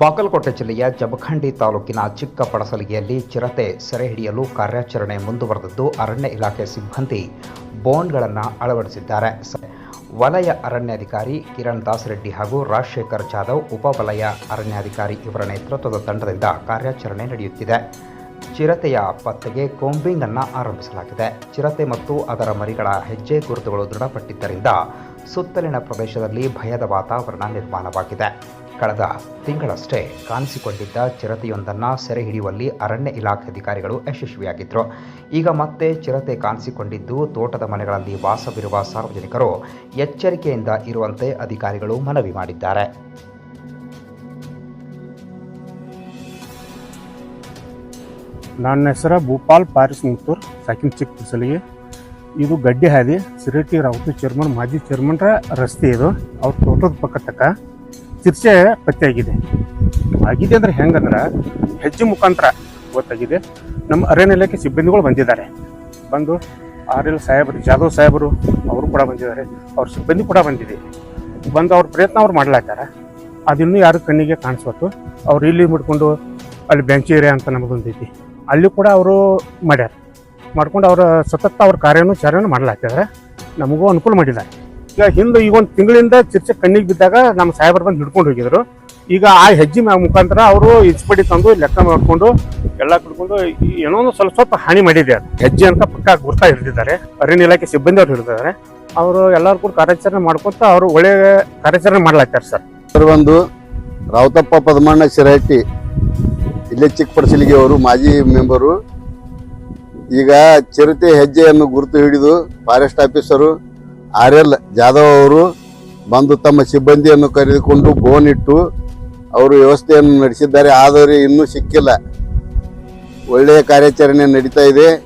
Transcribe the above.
ಬಾಗಲಕೋಟೆ ಜಿಲ್ಲೆಯ ಜಮಖಂಡಿ ತಾಲೂಕಿನ ಚಿಕ್ಕ ಪಡಸಲಿಗೆಯಲ್ಲಿ ಚಿರತೆ ಸೆರೆ ಹಿಡಿಯಲು ಕಾರ್ಯಾಚರಣೆ ಮುಂದುವರೆದಿದ್ದು, ಅರಣ್ಯ ಇಲಾಖೆ ಸಿಬ್ಬಂದಿ ಬೋನ್ಗಳನ್ನು ಅಳವಡಿಸಿದ್ದಾರೆ. ವಲಯ ಅರಣ್ಯಾಧಿಕಾರಿ ಕಿರಣ್ ದಾಸ್ ರೆಡ್ಡಿ ಹಾಗೂ ರಾಜಶೇಖರ್ ಜಾಧವ್, ಉಪವಲಯ ಅರಣ್ಯಾಧಿಕಾರಿ ಇವರ ನೇತೃತ್ವದ ತಂಡದಿಂದ ಕಾರ್ಯಾಚರಣೆ ನಡೆಯುತ್ತಿದೆ. ಚಿರತೆಯ ಪತ್ತೆಗೆ ಕೋಂಬಿಂಗ್ ಅನ್ನು ಆರಂಭಿಸಲಾಗಿದೆ. ಚಿರತೆ ಮತ್ತು ಅದರ ಮರಿಗಳ ಹೆಜ್ಜೆ ಗುರುತುಗಳು ದೃಢಪಟ್ಟಿದ್ದರಿಂದ ಸುತ್ತಲಿನ ಪ್ರದೇಶದಲ್ಲಿ ಭಯದ ವಾತಾವರಣ ನಿರ್ಮಾಣವಾಗಿದೆ. ಕಳೆದ ತಿಂಗಳಷ್ಟೇ ಕಾಣಿಸಿಕೊಂಡಿದ್ದ ಚಿರತೆಯೊಂದನ್ನು ಸೆರೆ ಹಿಡಿಯುವಲ್ಲಿ ಅರಣ್ಯ ಇಲಾಖೆ ಅಧಿಕಾರಿಗಳು ಯಶಸ್ವಿಯಾಗಿದ್ದರು ಈಗ ಮತ್ತೆ ಚಿರತೆ ಕಾಣಿಸಿಕೊಂಡಿದ್ದು ತೋಟದ ಮನೆಗಳಲ್ಲಿ ವಾಸವಿರುವ ಸಾರ್ವಜನಿಕರು ಎಚ್ಚರಿಕೆಯಿಂದ ಇರುವಂತೆ ಅಧಿಕಾರಿಗಳು ಮನವಿ ಮಾಡಿದ್ದಾರೆ. ನನ್ನ ಹೆಸರು ಭೂಪಾಲ್ ಪಾರಿಸ್ ಮುತ್ತೂರ್ ಸೆಕೆಂಡ್ ಚಿಕ್ಕ ಫಸಲಿಗೆ ಇದು ಗಡ್ಡೆ ಹಾದಿ, ಸಿರಿಟಿ ರಾವತಿ ಚೇರ್ಮನ್, ಮಾಜಿ ಚೇರ್ಮನ್ರ ರಸ್ತೆ ಇದು. ಅವ್ರ ತೋಟದ ಪಕ್ಕ ತಕ್ಕ. ಚಿರ್ಚೆ ಪತ್ತೆಯಾಗಿದೆ. ಆಗಿದೆ ಅಂದ್ರೆ ಹೆಂಗಂದ್ರೆ ಹೆಜ್ಜೆ ಮುಖಾಂತರ ಗೊತ್ತಾಗಿದೆ. ನಮ್ಮ ಅರಣ್ಯ ಇಲಾಖೆ ಸಿಬ್ಬಂದಿಗಳು ಬಂದಿದ್ದಾರೆ. ಬಂದು ಆರ್ ಎಲ್ ಸಾಹೇಬರು, ಜಾಧವ್ ಸಾಹೇಬರು ಅವರು ಕೂಡ ಬಂದಿದ್ದಾರೆ. ಅವ್ರ ಸಿಬ್ಬಂದಿ ಕೂಡ ಬಂದಿದೆ. ಬಂದು ಅವ್ರ ಪ್ರಯತ್ನ ಅವ್ರು ಮಾಡ್ಲಾತ್ತಾರ. ಅದಿನ್ನೂ ಯಾರು ಕಣ್ಣಿಗೆ ಕಾಣಿಸ್ಬೋದು ಅವ್ರು ಇಲ್ಲಿ ಮುಡ್ಕೊಂಡು ಅಲ್ಲಿ ಬೆಂಚ್ ಏರಿಯಾ ಅಂತ ನಮಗೊಂದೈತಿ ಅಲ್ಲಿ ಕೂಡ ಅವರು ಮಾಡ್ಯಾರ. ಮಾಡ್ಕೊಂಡು ಅವರ ಸತತ ಅವ್ರ ಕಾರ್ಯನೂ ಚಾರ್ಯನೂ ಮಾಡ್ಲಾಗ್ತಿದ್ದಾರೆ ನಮಗೂ ಅನುಕೂಲ ಮಾಡಿದ್ದಾರೆ. ಈಗ ಹಿಂದೆ ಈಗ ಒಂದು ತಿಂಗಳಿಂದ ಚರ್ಚೆ ಕಣ್ಣಿಗೆ ಬಿದ್ದಾಗ ನಮ್ಮ ಸಾಹೇಬರು ಬಂದು ಹಿಡ್ಕೊಂಡು ಹೋಗಿದ್ರು. ಈಗ ಆ ಹೆಜ್ಜೆ ಮುಖಾಂತರ ಅವರು ಇಚ್ಪಡಿ ತಂದು ಲೆಕ್ಕ ಮಾಡಿಕೊಂಡು ಎಲ್ಲ ಕುಡ್ಕೊಂಡು ಏನೋ ಒಂದು ಸ್ವಲ್ಪ ಸ್ವಲ್ಪ ಹಾನಿ ಮಾಡಿದೆ ಹೆಜ್ಜೆ ಅಂತ ಪಕ್ಕ ಗುರ್ತಾ ಹಿಡಿದಿದ್ದಾರೆ. ಅರಣ್ಯ ಇಲಾಖೆ ಸಿಬ್ಬಂದಿ ಅವ್ರು ಹಿಡಿದಿದ್ದಾರೆ. ಅವರು ಎಲ್ಲರೂ ಕೂಡ ಕಾರ್ಯಾಚರಣೆ ಮಾಡ್ಕೊತ ಅವರು ಒಳ್ಳೆ ಕಾರ್ಯಾಚರಣೆ ಮಾಡ್ಲಾಗ್ತಾರೆ ಸರ್. ಸರ್, ಒಂದು ರಾವತಪ್ಪ ಪದ್ಮಣ್ಣ ಶಿರಹಟ್ಟಿ, ಇಲ್ಲೇ ಚಿಕ್ಕಪಡಸಲಿಗೆ ಅವರು ಮಾಜಿ ಮೆಂಬರು. ಈಗ ಚಿರತೆ ಹೆಜ್ಜೆಯನ್ನು ಗುರುತು ಹಿಡಿದು forest officer R L Jadhav ಅವರು ಬಂದು ತಮ್ಮ ಸಿಬ್ಬಂದಿಯನ್ನು ಕರೆದುಕೊಂಡು ಬೋನ್ ಇಟ್ಟು ಅವರು ವ್ಯವಸ್ಥೆಯನ್ನು ನಡೆಸಿದ್ದಾರೆ. ಆದರೆ ಇನ್ನೂ ಸಿಕ್ಕಿಲ್ಲ. ಒಳ್ಳೆಯ ಕಾರ್ಯಾಚರಣೆ ನಡೀತಾ ಇದೆ.